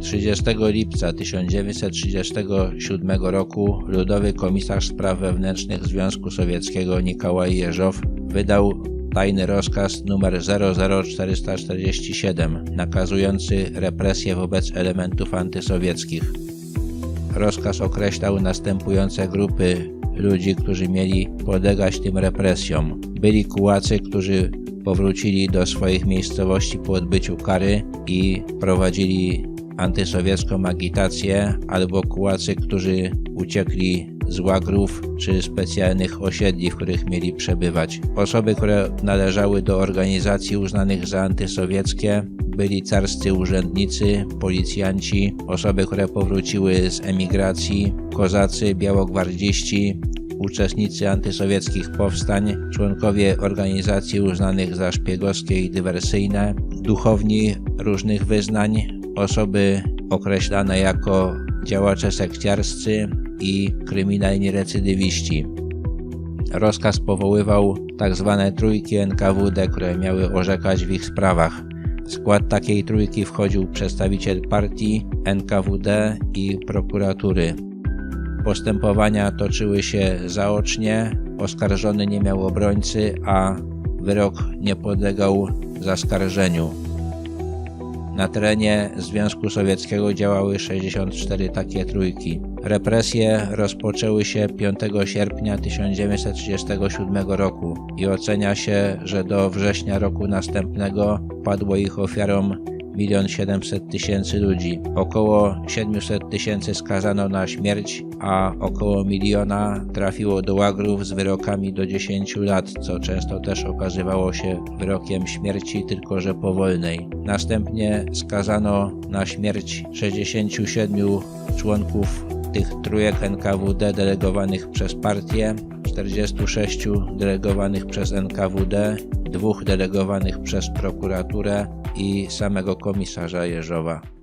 30 lipca 1937 roku Ludowy Komisarz Spraw Wewnętrznych Związku Sowieckiego Nikołaj Jeżow wydał tajny rozkaz nr 00447 nakazujący represje wobec elementów antysowieckich. Rozkaz określał następujące grupy ludzi, którzy mieli podlegać tym represjom. Byli kułacy, którzy powrócili do swoich miejscowości po odbyciu kary i prowadzili antysowiecką agitację, albo kułacy, którzy uciekli z łagrów czy specjalnych osiedli, w których mieli przebywać. Osoby, które należały do organizacji uznanych za antysowieckie, byli carscy urzędnicy, policjanci, osoby, które powróciły z emigracji, kozacy, białogwardziści, uczestnicy antysowieckich powstań, członkowie organizacji uznanych za szpiegowskie i dywersyjne, duchowni różnych wyznań, osoby określane jako działacze sekciarscy i kryminalni recydywiści. Rozkaz powoływał tzw. trójki NKWD, które miały orzekać w ich sprawach. W skład takiej trójki wchodził przedstawiciel partii, NKWD i prokuratury. Postępowania toczyły się zaocznie, oskarżony nie miał obrońcy, a wyrok nie podlegał zaskarżeniu. Na terenie Związku Sowieckiego działały 64 takie trójki. Represje rozpoczęły się 5 sierpnia 1937 roku i ocenia się, że do września roku następnego padło ich ofiarą 1 700 tysięcy ludzi. Około 700 tysięcy skazano na śmierć, a około miliona trafiło do łagrów z wyrokami do 10 lat, co często też okazywało się wyrokiem śmierci, tylko że powolnej. Następnie skazano na śmierć 67 członków tych trójek NKWD delegowanych przez partię, 46 delegowanych przez NKWD, dwóch delegowanych przez prokuraturę i samego komisarza Jeżowa.